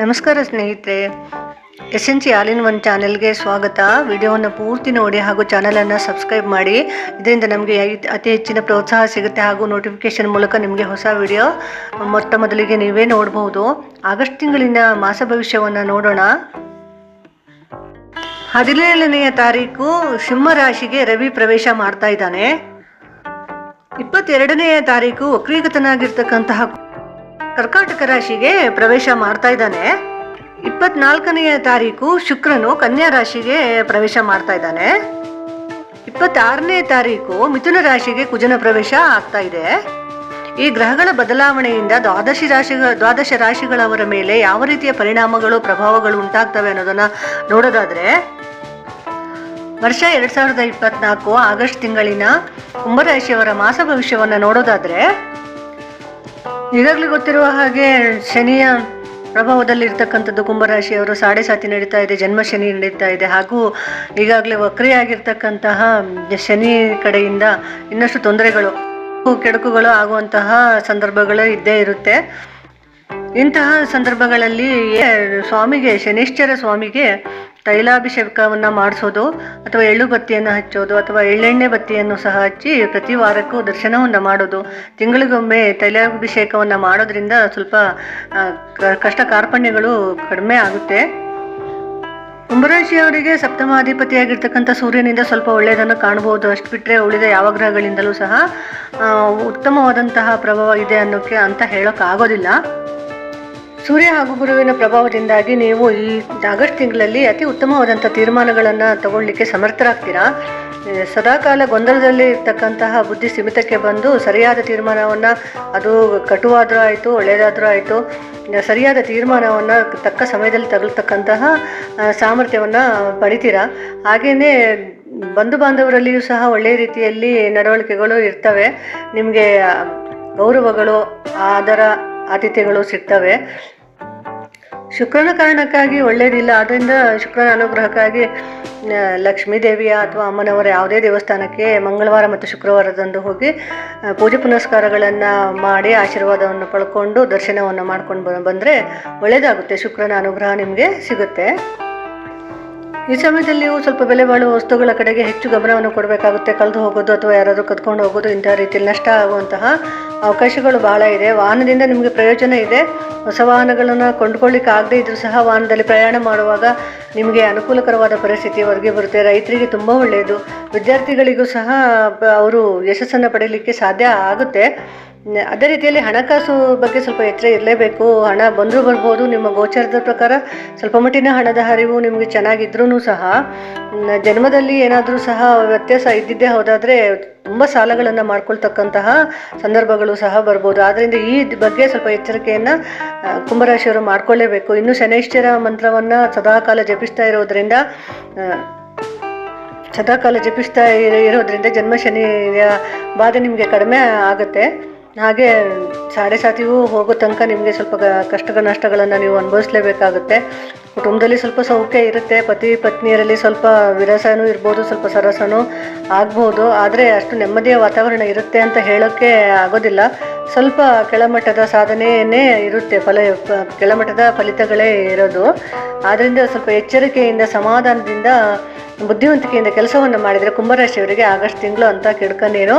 ನಮಸ್ಕಾರ ಸ್ನೇಹಿತರೆ. S N C all in one ಚಾನೆಲ್ಗೆ ಸ್ವಾಗತ. ವಿಡಿಯೋವನ್ನು ಪೂರ್ತಿ ನೋಡಿ ಹಾಗೂ ಚಾನಲನ್ನು ಸಬ್ಸ್ಕ್ರೈಬ್ ಮಾಡಿ. ಇದರಿಂದ ನಮಗೆ ಅತಿ ಹೆಚ್ಚಿನ ಪ್ರೋತ್ಸಾಹ ಸಿಗುತ್ತೆ ಹಾಗೂ ನೋಟಿಫಿಕೇಶನ್ ಮೂಲಕ ನಿಮಗೆ ಹೊಸ ವಿಡಿಯೋ ಮೊತ್ತ ಮೊದಲಿಗೆ ನೀವೇ ನೋಡಬಹುದು ಆಗಸ್ಟ್ ತಿಂಗಳಿನ ಮಾಸ ಭವಿಷ್ಯವನ್ನು ನೋಡೋಣ. ಹದಿನೇಳನೆಯ ತಾರೀಕು ಸಿಂಹ ರಾಶಿಗೆ ರವಿ ಪ್ರವೇಶ ಮಾಡ್ತಾ ಇದ್ದಾನೆ. ಇಪ್ಪತ್ತೆರಡನೆಯ ತಾರೀಕು ವಕ್ರೀಗತನಾಗಿರ್ತಕ್ಕಂತಹ ಕರ್ಕಾಟಕ ರಾಶಿಗೆ ಪ್ರವೇಶ ಮಾಡ್ತಾ ಇದ್ದಾನೆ. ಇಪ್ಪತ್ನಾಲ್ಕನೆಯ ತಾರೀಕು ಶುಕ್ರನು ಕನ್ಯಾ ರಾಶಿಗೆ ಪ್ರವೇಶ ಮಾಡ್ತಾ ಇದ್ದಾನೆ. ಇಪ್ಪತ್ತಾರನೇ ತಾರೀಕು ಮಿಥುನ ರಾಶಿಗೆ ಕುಜನ ಪ್ರವೇಶ ಆಗ್ತಾ ಇದೆ. ಈ ಗ್ರಹಗಳ ಬದಲಾವಣೆಯಿಂದ ದ್ವಾದಶಿ ರಾಶಿ ದ್ವಾದಶ ರಾಶಿಗಳವರ ಮೇಲೆ ಯಾವ ರೀತಿಯ ಪರಿಣಾಮಗಳು, ಪ್ರಭಾವಗಳು ಉಂಟಾಗ್ತವೆ ಅನ್ನೋದನ್ನ ನೋಡೋದಾದ್ರೆ, ವರ್ಷ ಎರಡ್ ಸಾವಿರದ ಇಪ್ಪತ್ನಾಲ್ಕು ಆಗಸ್ಟ್ ತಿಂಗಳಿನ ಕುಂಭರಾಶಿಯವರ ಮಾಸ ಭವಿಷ್ಯವನ್ನು ನೋಡೋದಾದ್ರೆ ಈಗಾಗಲೇ ಗೊತ್ತಿರುವ ಹಾಗೆ ಶನಿಯ ಪ್ರಭಾವದಲ್ಲಿ ಇರ್ತಕ್ಕಂಥದ್ದು ಕುಂಭರಾಶಿಯವರು ಸಾಡೆ ಸಾತಿ ನಡೀತಾ ಇದೆ, ಜನ್ಮ ಶನಿ ನಡೀತಾ ಇದೆ. ಹಾಗೂ ಈಗಾಗಲೇ ವಕ್ರಿಯಾಗಿರ್ತಕ್ಕಂತಹ ಶನಿ ಕಡೆಯಿಂದ ಇನ್ನಷ್ಟು ತೊಂದರೆಗಳು, ಕೆಡುಕುಗಳು ಆಗುವಂತಹ ಸಂದರ್ಭಗಳು ಇದ್ದೇ ಇರುತ್ತೆ. ಇಂತಹ ಸಂದರ್ಭಗಳಲ್ಲಿ ಸ್ವಾಮಿಗೆ, ಶನಿಶ್ಚರ ಸ್ವಾಮಿಗೆ ತೈಲಾಭಿಷೇಕವನ್ನು ಮಾಡಿಸೋದು ಅಥವಾ ಎಳ್ಳು ಬತ್ತಿಯನ್ನು ಹಚ್ಚೋದು ಅಥವಾ ಎಳ್ಳೆಣ್ಣೆ ಬತ್ತಿಯನ್ನು ಸಹ ಹಚ್ಚಿ ಪ್ರತಿ ವಾರಕ್ಕೂ ದರ್ಶನವನ್ನು ಮಾಡೋದು. ತಿಂಗಳಿಗೊಮ್ಮೆ ತೈಲಾಭಿಷೇಕವನ್ನು ಮಾಡೋದ್ರಿಂದ ಸ್ವಲ್ಪ ಕಷ್ಟ ಕಾರ್ಪಣ್ಯಗಳು ಕಡಿಮೆ ಆಗುತ್ತೆ. ಕುಂಭರಾಶಿಯವರಿಗೆ ಸಪ್ತಮಾಧಿಪತಿಯಾಗಿರ್ತಕ್ಕಂಥ ಸೂರ್ಯನಿಂದ ಸ್ವಲ್ಪ ಒಳ್ಳೆಯದನ್ನು ಕಾಣಬಹುದು. ಅಷ್ಟು ಬಿಟ್ಟರೆ ಉಳಿದ ಯಾವ ಗ್ರಹಗಳಿಂದಲೂ ಸಹ ಉತ್ತಮವಾದಂತಹ ಪ್ರಭಾವ ಇದೆ ಅನ್ನೋಕ್ಕೆ ಅಂತ ಹೇಳೋಕ್ಕಾಗೋದಿಲ್ಲ. ಸೂರ್ಯ ಹಾಗೂ ಗುರುವಿನ ಪ್ರಭಾವದಿಂದಾಗಿ ನೀವು ಈ ಆಗಸ್ಟ್ ತಿಂಗಳಲ್ಲಿ ಅತಿ ಉತ್ತಮವಾದಂಥ ತೀರ್ಮಾನಗಳನ್ನು ತಗೊಳ್ಳಿಕ್ಕೆ ಸಮರ್ಥರಾಗ್ತೀರಾ? ಸದಾಕಾಲ ಗೊಂದಲದಲ್ಲಿ ಇರ್ತಕ್ಕಂತಹ ಬುದ್ಧಿ ಸೀಮಿತಕ್ಕೆ ಬಂದು ಸರಿಯಾದ ತೀರ್ಮಾನವನ್ನು ಅದು ಕಟುವಾದರೂ ಆಯಿತು ಒಳ್ಳೆಯದಾದರೂ ಆಯಿತು, ಸರಿಯಾದ ತೀರ್ಮಾನವನ್ನು ತಕ್ಕ ಸಮಯದಲ್ಲಿ ತಗೊಳ್ತಕ್ಕಂತಹ ಸಾಮರ್ಥ್ಯವನ್ನು ಪಡಿತೀರಾ? ಹಾಗೆಯೇ ಬಂಧು ಬಾಂಧವರಲ್ಲಿಯೂ ಸಹ ಒಳ್ಳೆಯ ರೀತಿಯಲ್ಲಿ ನಡವಳಿಕೆಗಳು ಇರ್ತವೆ. ನಿಮಗೆ ಗೌರವಗಳು, ಆದರ, ಆತಿಥ್ಯಗಳು ಸಿಗ್ತವೆ. ಶುಕ್ರನ ಕಾರಣಕ್ಕಾಗಿ ಒಳ್ಳೇದಿಲ್ಲ. ಆದ್ದರಿಂದ ಶುಕ್ರನ ಅನುಗ್ರಹಕ್ಕಾಗಿ ಲಕ್ಷ್ಮೀ ದೇವಿಯ ಅಥವಾ ಅಮ್ಮನವರ ಯಾವುದೇ ದೇವಸ್ಥಾನಕ್ಕೆ ಮಂಗಳವಾರ ಮತ್ತು ಶುಕ್ರವಾರದಂದು ಹೋಗಿ ಪೂಜೆ ಪುನಸ್ಕಾರಗಳನ್ನು ಮಾಡಿ ಆಶೀರ್ವಾದವನ್ನು ಪಡ್ಕೊಂಡು ದರ್ಶನವನ್ನು ಮಾಡ್ಕೊಂಡು ಬಂದರೆ ಒಳ್ಳೆಯದಾಗುತ್ತೆ ಶುಕ್ರನ ಅನುಗ್ರಹ ನಿಮಗೆ ಸಿಗುತ್ತೆ. ಈ ಸಮಯದಲ್ಲಿ ಸ್ವಲ್ಪ ಬೆಲೆ ಬಾಳುವ ವಸ್ತುಗಳ ಕಡೆಗೆ ಹೆಚ್ಚು ಗಮನವನ್ನು ಕೊಡಬೇಕಾಗುತ್ತೆ. ಕಳೆದು ಹೋಗೋದು ಅಥವಾ ಯಾರಾದರೂ ಕದ್ಕೊಂಡು ಹೋಗೋದು ಇಂತಹ ರೀತಿಯಲ್ಲಿ ನಷ್ಟ ಆಗುವಂತಹ ಅವಕಾಶಗಳು ಬಹಳ ಇದೆ. ವಾಹನದಿಂದ ನಿಮಗೆ ಪ್ರಯೋಜನ ಇದೆ. ಹೊಸ ವಾಹನಗಳನ್ನು ಕೊಂಡ್ಕೊಳ್ಳಿಕ್ಕೆ ಆಗದೆ ಇದ್ರೂ ಸಹ ವಾಹನದಲ್ಲಿ ಪ್ರಯಾಣ ಮಾಡುವಾಗ ನಿಮಗೆ ಅನುಕೂಲಕರವಾದ ಪರಿಸ್ಥಿತಿ ಹೊರಗೆ ಬರುತ್ತೆ. ರೈತರಿಗೆ ತುಂಬ ಒಳ್ಳೆಯದು. ವಿದ್ಯಾರ್ಥಿಗಳಿಗೂ ಸಹ ಅವರು ಯಶಸ್ಸನ್ನು ಪಡೆಯಲಿಕ್ಕೆ ಸಾಧ್ಯ ಆಗುತ್ತೆ. ಅದೇ ರೀತಿಯಲ್ಲಿ ಹಣಕಾಸು ಬಗ್ಗೆ ಸ್ವಲ್ಪ ಎಚ್ಚರ ಇರಲೇಬೇಕು. ಹಣ ಬಂದರೂ ಬರ್ಬೋದು. ನಿಮ್ಮ ಗೋಚರದ ಪ್ರಕಾರ ಸ್ವಲ್ಪ ಮಟ್ಟಿನ ಹಣದ ಹರಿವು ನಿಮಗೆ ಚೆನ್ನಾಗಿದ್ರೂ ಸಹ. ಜನ್ಮದಲ್ಲಿ ಏನಾದರೂ ಸಹ ವ್ಯತ್ಯಾಸ ಇದ್ದಿದ್ದೇ ಹೋದಾದರೆ ತುಂಬ ಸಾಲಗಳನ್ನು ಮಾಡ್ಕೊಳ್ತಕ್ಕಂತಹ ಸಂದರ್ಭಗಳು ಸಹ ಬರ್ಬೋದು. ಆದ್ದರಿಂದ ಈ ಬಗ್ಗೆ ಸ್ವಲ್ಪ ಎಚ್ಚರಿಕೆಯನ್ನು ಕುಂಭರಾಶಿಯವರು ಮಾಡ್ಕೊಳ್ಳೇಬೇಕು ಇನ್ನು ಶನೈಶ್ಚರ ಮಂತ್ರವನ್ನು ಸದಾಕಾಲ ಜಪಿಸ್ತಾ ಇರೋದ್ರಿಂದ ಸದಾಕಾಲ ಜಪಿಸ್ತಾ ಇರ- ಇರೋದ್ರಿಂದ ಜನ್ಮ ಶನಿಯ ಬಾಧೆ ನಿಮಗೆ ಕಡಿಮೆ ಆಗುತ್ತೆ. ಹಾಗೆ ಸಾಡೆ ಸಾತಿಗೂ ಹೋಗೋ ತನಕ ನಿಮಗೆ ಸ್ವಲ್ಪ ಕಷ್ಟ ನಷ್ಟಗಳನ್ನು ನೀವು ಅನುಭವಿಸಲೇಬೇಕಾಗುತ್ತೆ. ಕುಟುಂಬದಲ್ಲಿ ಸ್ವಲ್ಪ ಸೌಖ್ಯ ಇರುತ್ತೆ, ಪತಿ ಪತ್ನಿಯರಲ್ಲಿ ಸ್ವಲ್ಪ ವಿರಸನೂ ಇರ್ಬೋದು, ಸ್ವಲ್ಪ ಸರಸನೂ ಆಗ್ಬೋದು. ಆದರೆ ಅಷ್ಟು ನೆಮ್ಮದಿಯ ವಾತಾವರಣ ಇರುತ್ತೆ ಅಂತ ಹೇಳೋಕ್ಕೆ ಆಗೋದಿಲ್ಲ. ಸ್ವಲ್ಪ ಕೆಳಮಟ್ಟದ ಸಾಧನೆಯೇ ಇರುತ್ತೆ ಫಲ ಕೆಳಮಟ್ಟದ ಫಲಿತಗಳೇ ಇರೋದು. ಆದ್ದರಿಂದ ಸ್ವಲ್ಪ ಎಚ್ಚರಿಕೆಯಿಂದ ಸಮಾಧಾನದಿಂದ ಬುದ್ಧಿವಂತಿಕೆಯಿಂದ ಕೆಲಸವನ್ನು ಮಾಡಿದರೆ ಕುಂಭರಾಶಿಯವರಿಗೆ ಆಗಸ್ಟ್ ತಿಂಗಳು ಅಂತ ಕೆಡ್ಕನೇನು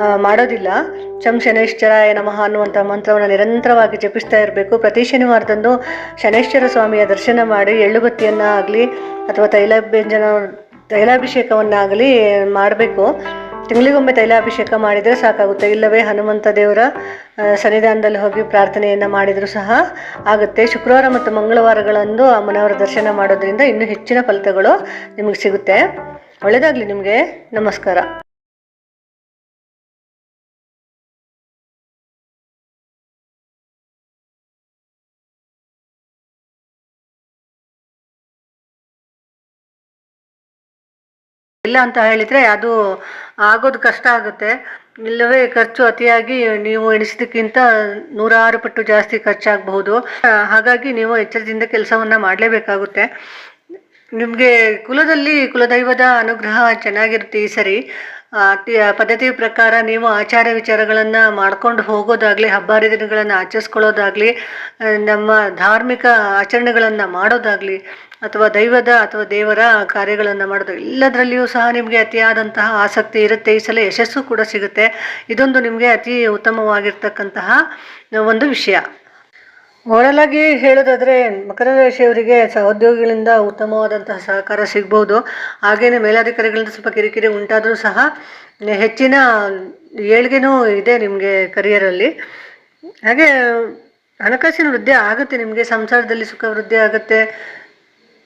ಆ, ಮಾಡೋದಿಲ್ಲ. ಶಂ ಶನೈಶ್ಚರಾಯ ನಮಃ ಅನ್ನುವಂಥ ಮಂತ್ರವನ್ನು ನಿರಂತರವಾಗಿ ಜಪಿಸ್ತಾ ಇರಬೇಕು. ಪ್ರತಿ ಶನಿವಾರದಂದು ಶನೈಶ್ಚರ ಸ್ವಾಮಿಯ ದರ್ಶನ ಮಾಡಿ ಎಳ್ಳುಬತ್ತಿಯನ್ನು ಆಗಲಿ ಅಥವಾ ತೈಲಾಭ್ಯಂಜನ ತೈಲಾಭಿಷೇಕವನ್ನಾಗಲಿ ಮಾಡಬೇಕು. ತಿಂಗಳಿಗೊಮ್ಮೆ ತೈಲಾಭಿಷೇಕ ಮಾಡಿದರೆ ಸಾಕಾಗುತ್ತೆ. ಇಲ್ಲವೇ ಹನುಮಂತ ದೇವರ ಸನ್ನಿಧಾನದಲ್ಲಿ ಹೋಗಿ ಪ್ರಾರ್ಥನೆಯನ್ನು ಮಾಡಿದರೂ ಸಹ ಆಗುತ್ತೆ. ಶುಕ್ರವಾರ ಮತ್ತು ಮಂಗಳವಾರಗಳಂದು ಆ ಅಮ್ಮನವರ ದರ್ಶನ ಮಾಡೋದ್ರಿಂದ ಇನ್ನೂ ಹೆಚ್ಚಿನ ಫಲಿತಗಳು ನಿಮಗೆ ಸಿಗುತ್ತೆ. ಒಳ್ಳೆಯದಾಗಲಿ ನಿಮಗೆ. ನಮಸ್ಕಾರ. ಇಲ್ಲ ಅಂತ ಹೇಳಿದರೆ ಅದು ಆಗೋದು ಕಷ್ಟ ಆಗುತ್ತೆ. ಇಲ್ಲವೇ ಖರ್ಚು ಅತಿಯಾಗಿ ನೀವು ಎಣಿಸಿದಕ್ಕಿಂತ ನೂರಾರು ಪಟ್ಟು ಜಾಸ್ತಿ ಖರ್ಚಾಗಬಹುದು. ಹಾಗಾಗಿ ನೀವು ಎಚ್ಚರದಿಂದ ಕೆಲಸವನ್ನು ಮಾಡಲೇಬೇಕಾಗುತ್ತೆ. ನಿಮಗೆ ಕುಲದಲ್ಲಿ ಕುಲದೈವದ ಅನುಗ್ರಹ ಚೆನ್ನಾಗಿರುತ್ತೆ ಈ ಸರಿ. ಪದ್ಧತಿ ಪ್ರಕಾರ ನೀವು ಆಚಾರ ವಿಚಾರಗಳನ್ನು ಮಾಡ್ಕೊಂಡು ಹೋಗೋದಾಗ್ಲಿ ಹಬ್ಬ ಹರಿದಿನಗಳನ್ನು ಆಚರಿಸ್ಕೊಳ್ಳೋದಾಗಲಿ ನಮ್ಮ ಧಾರ್ಮಿಕ ಆಚರಣೆಗಳನ್ನು ಮಾಡೋದಾಗ್ಲಿ, ಅಥವಾ ದೈವದ ಅಥವಾ ದೇವರ ಕಾರ್ಯಗಳನ್ನು ಮಾಡೋದು, ಎಲ್ಲದರಲ್ಲಿಯೂ ಸಹ ನಿಮಗೆ ಅತಿಯಾದಂತಹ ಆಸಕ್ತಿ ಇರುತ್ತೆ, ಈ ಸಲ ಯಶಸ್ಸು ಕೂಡ ಸಿಗುತ್ತೆ. ಇದೊಂದು ನಿಮಗೆ ಅತಿ ಉತ್ತಮವಾಗಿರ್ತಕ್ಕಂತಹ ಒಂದು ವಿಷಯ. ಓವರಲ್ ಹೇಳೋದಾದರೆ ಮಕರ ರಾಶಿಯವರಿಗೆ ಸಹೋದ್ಯೋಗಿಗಳಿಂದ ಉತ್ತಮವಾದಂತಹ ಸಹಕಾರ ಸಿಗ್ಬೋದು. ಹಾಗೆಯೇ ಮೇಲಾಧಿಕಾರಿಗಳಿಂದ ಸ್ವಲ್ಪ ಕಿರಿಕಿರಿ ಉಂಟಾದರೂ ಸಹ, ಹೆಚ್ಚಿನ ಏಳ್ಗೆನೂ ಇದೆ ನಿಮಗೆ ಕರಿಯರಲ್ಲಿ ಹಾಗೆ ಹಣಕಾಸಿನ ವೃದ್ಧಿ ಆಗುತ್ತೆ, ನಿಮಗೆ ಸಂಸಾರದಲ್ಲಿ ಸುಖ ವೃದ್ಧಿ ಆಗುತ್ತೆ,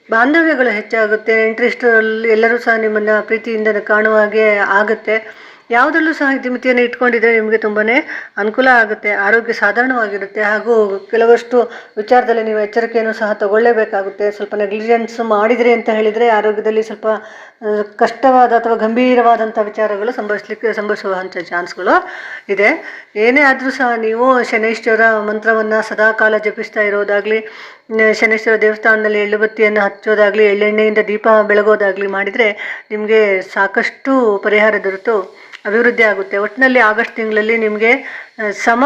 ಬಾಂಧವ್ಯಗಳು ಹೆಚ್ಚಾಗುತ್ತೆ ಇಂಟ್ರೆಸ್ಟ್ ಎಲ್ಲರೂ ಸಹ ನಿಮ್ಮನ್ನು ಪ್ರೀತಿಯಿಂದ ಕಾಣುವ ಹಾಗೆ ಆಗುತ್ತೆ. ಯಾವುದರಲ್ಲೂ ಸಹ ಇತಿಮಿತಿಯನ್ನು ಇಟ್ಕೊಂಡಿದ್ರೆ ನಿಮಗೆ ತುಂಬಾ ಅನುಕೂಲ ಆಗುತ್ತೆ, ಆರೋಗ್ಯ ಸಾಧಾರಣವಾಗಿರುತ್ತೆ. ಹಾಗೂ ಕೆಲವಷ್ಟು ವಿಚಾರದಲ್ಲಿ ನೀವು ಎಚ್ಚರಿಕೆಯನ್ನು ಸಹ ತಗೊಳ್ಳೇಬೇಕಾಗುತ್ತೆ. ಸ್ವಲ್ಪ ನೆಗ್ಲಿಜೆನ್ಸ್ ಮಾಡಿದರೆ ಅಂತ ಹೇಳಿದರೆ ಆರೋಗ್ಯದಲ್ಲಿ ಸ್ವಲ್ಪ ಕಷ್ಟವಾದ ಅಥವಾ ಗಂಭೀರವಾದಂಥ ವಿಚಾರಗಳು ಸಂಭವಿಸಲಿಕ್ಕೆ ಸಂಭವಿಸುವಂಥ ಚಾನ್ಸ್ಗಳು ಇದೆ. ಏನೇ ಆದರೂ ಸಹ ನೀವು ಶನೈಶ್ವರ ಮಂತ್ರವನ್ನು ಸದಾಕಾಲ ಜಪಿಸ್ತಾ ಇರೋದಾಗಲಿ ಶನೇಶ್ವರ ದೇವಸ್ಥಾನದಲ್ಲಿ ಎಳ್ಳುಬತ್ತಿಯನ್ನು ಹಚ್ಚೋದಾಗಲಿ, ಎಳ್ಳೆಣ್ಣೆಯಿಂದ ದೀಪ ಬೆಳಗೋದಾಗಲಿ ಮಾಡಿದರೆ ನಿಮಗೆ ಸಾಕಷ್ಟು ಪರಿಹಾರ ದೊರೆತು, ಅಭಿವೃದ್ಧಿ ಆಗುತ್ತೆ. ಒಟ್ಟಿನಲ್ಲಿ ಆಗಸ್ಟ್ ತಿಂಗಳಲ್ಲಿ ನಿಮಗೆ ಸಮ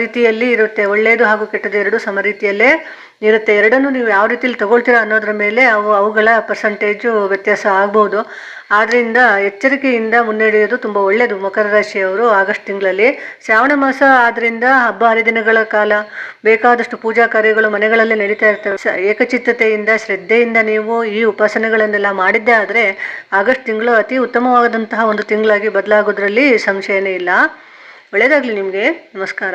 ರೀತಿಯಲ್ಲಿ ಇರುತ್ತೆ. ಒಳ್ಳೆಯದು ಹಾಗೂ ಕೆಟ್ಟದ್ದು ಎರಡು ಸಮ ರೀತಿಯಲ್ಲೇ ಇರುತ್ತೆ. ಎರಡನ್ನೂ ನೀವು ಯಾವ ರೀತಿಯಲ್ಲಿ ತಗೊಳ್ತೀರಾ ಅನ್ನೋದ್ರ ಮೇಲೆ ಅವು, ಅವುಗಳ ಪರ್ಸಂಟೇಜು ವ್ಯತ್ಯಾಸ ಆಗ್ಬೋದು. ಆದ್ದರಿಂದ ಎಚ್ಚರಿಕೆಯಿಂದ ಮುನ್ನಡೆಯೋದು ತುಂಬ ಒಳ್ಳೆಯದು ಮಕರ ರಾಶಿಯವರು ಆಗಸ್ಟ್ ತಿಂಗಳಲ್ಲಿ ಶ್ರಾವಣ ಮಾಸ ಆದ್ದರಿಂದ ಹಬ್ಬ ಹರಿದಿನಗಳ ಕಾಲ ಬೇಕಾದಷ್ಟು ಪೂಜಾ ಕಾರ್ಯಗಳು ಮನೆಗಳಲ್ಲೇ ನಡೀತಾ ಇರ್ತವೆ. ಏಕಚಿತ್ತತೆಯಿಂದ, ಶ್ರದ್ಧೆಯಿಂದ ನೀವು ಈ ಉಪಾಸನೆಗಳನ್ನೆಲ್ಲ ಮಾಡಿದ್ದೇ ಆದರೆ ಆಗಸ್ಟ್ ತಿಂಗಳು ಅತಿ ಉತ್ತಮವಾದಂತಹ ಒಂದು ತಿಂಗಳಾಗಿ ಬದಲಾಗೋದ್ರಲ್ಲಿ ಸಂಶಯನೇ ಇಲ್ಲ. ಒಳ್ಳೆಯದಾಗಲಿ ನಿಮಗೆ. ನಮಸ್ಕಾರ.